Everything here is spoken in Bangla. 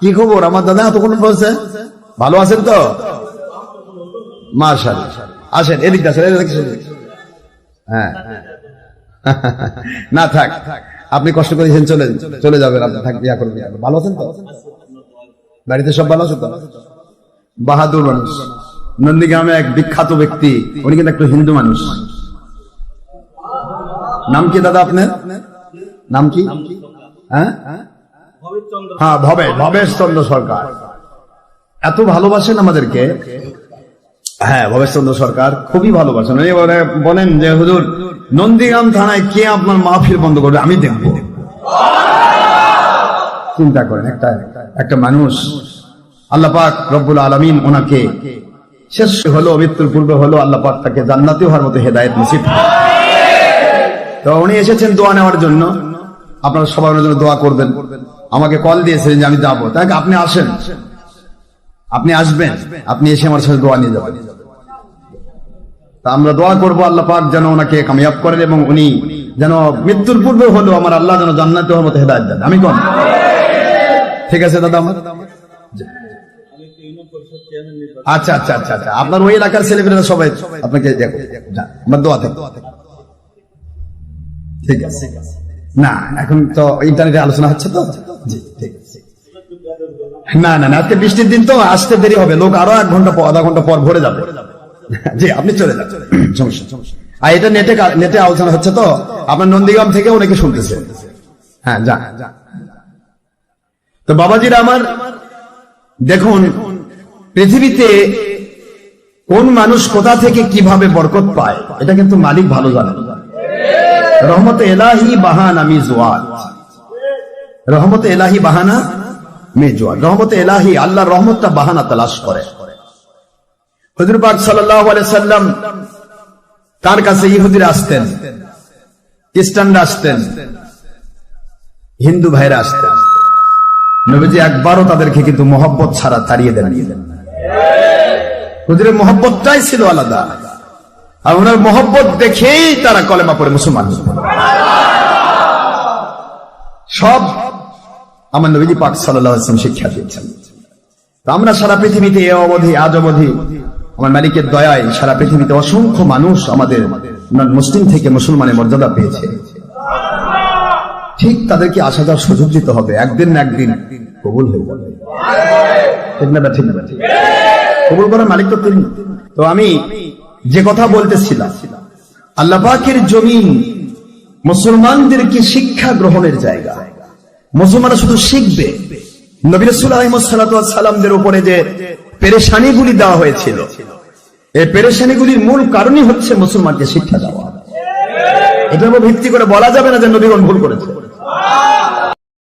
কি খবর? আমার দাদা এতক্ষণ বলছে। ভালো আছেন তো? মার্শাল আসেন, এদিক আসেন হ্যাঁ। না থাক, আপনি কষ্ট করেছেন চলে চলে যাবেন, আপনি থাক, ইয়া করবেন। ভালো আছেন তো? বাড়িতে সব ভালো আছে তো? বাহাদুর মানুষ। নন্দীগ্রামে এক বিখ্যাত ব্যক্তি, উনি কিন্তু একটু হিন্দু মানুষ। নাম কি দাদা আপনার? নাম কি? হ্যাঁ? হ্যাঁ ভবে ভবেশ চন্দ্র সরকার। এত ভালোবাসেন আমাদেরকে? হ্যাঁ ভবেশ চন্দ্র সরকার খুবই ভালোবাসেন। বলেন যে হুজুর নন্দীগ্রাম থানায় কে আপনার মাহফিল বন্ধ করবে? আমি দেখব। চিন্তা করেন একটা একটা মানুষ আল্লাহ পাক রব্বুল আলমিন ওনাকে শেষ হলো মৃত্যুর পূর্বে হলো আল্লাহ পাক তাকে জান্নাতি হওয়ার মতো হেদায়ত নসিব তো উনি এসেছেন দোয়া নেওয়ার জন্য। আপনারা সবাই ওনার জন্য দোয়া করবেন। আমাকে কল দিয়েছেন যে আমি যাব। তাই আপনি আসেন? আপনি আসবেন? আপনি এসে আমার সাথে দোয়া নিয়ে যাবেন। তা আমরা দোয়া করব আল্লাহ পাক যেন ওনাকে কামিয়াব করেন এবং উনি যেন মৃত্যুর পূর্বে হলো আমার আল্লাহ যেন জান্নাতে হওয়ার মতো হেদায়ত দেন। আমি কোন? ঠিক আছে দাদা আমার? আচ্ছা আচ্ছা আচ্ছা আচ্ছা। আপনার ওই এলাকার ছেলেমেয়েরা সবাই আপনাকে দেখো। আমার দোয়া থেকে। ঠিক আছে। না, এখন তো ইন্টারনেটে আলোচনা হচ্ছে তো। না না না, আজকে বৃষ্টির দিন তো, আসতে দেরি হবে। লোক আরও এক ঘণ্টা আধা ঘণ্টা পর ভরে যাবে। জি, আপনি চলে যান। সমস্যা। আর এটা নেটে নেটে আলোচনা হচ্ছে তো। আপনার নন্দীগ্রাম থেকে অনেকে শুনতেছে। হ্যাঁ যান তো বাবাজিরা আমার, দেখুন, পৃথিবীতে কোন মানুষ কোথা থেকে কীভাবে বরকত পায়, এটা কিন্তু মালিক ভালো জানে রহমত এলাহি বাহানা মিজওয়াত রহমত এলাহি বাহানা মিজওয়াত রহমত এলাহি আল্লাহর রহমতটা বাহানা তালাশ করে। হুজুর পাক সাল্লাল্লাহু আলাইহি সাল্লাম তার কাছে ইহুদিরা আসতেন, খ্রিস্টানরা আসতেন, হিন্দু ভাইরা আসতেন। নবীজি একবারও তাদেরকে কিন্তু মহব্বত ছাড়া তাড়িয়ে দেন হুজুরের মহব্বতটাই ছিল আলাদা। আর ওনার মহব্বত দেখেই তারা কলেমা পড়ে মুসলমান সব আমার নবীজি পাক ওয়াসাল্লাম শিক্ষা দিয়েছেন। আমরা সারা পৃথিবীতে এ অবধি, আজ অবধি আমার মালিকের দয়ায় সারা পৃথিবীতে অসংখ্য মানুষ আমাদের মুসলিম থেকে মুসলমানের মর্যাদা পেয়েছে। ঠিক তাদেরকে আসা যাওয়ার সুযোগ দিতে হবে। একদিন না একদিন কবুল হয়ে যাবে। ঠিক না ঠিক না কবুল করার মালিক তো তিনি। তো আমি যে কথা বলতেছিলাম, আল্লাহ পাকের জমিন মুসলমানদেরকে শিক্ষা গ্রহণের জায়গা। মুসলমানরা শুধু শিখবে। নবী রাসূল সালামদের উপরে যে পেরেশানিগুলি দেওয়া হয়েছিল, এই পেরেশানিগুলির মূল কারণই হচ্ছে মুসলমানকে শিক্ষা দেওয়া। এটার উপর ভিত্তি করে বলা যাবে না যে নবীগণ ভুল করেছে।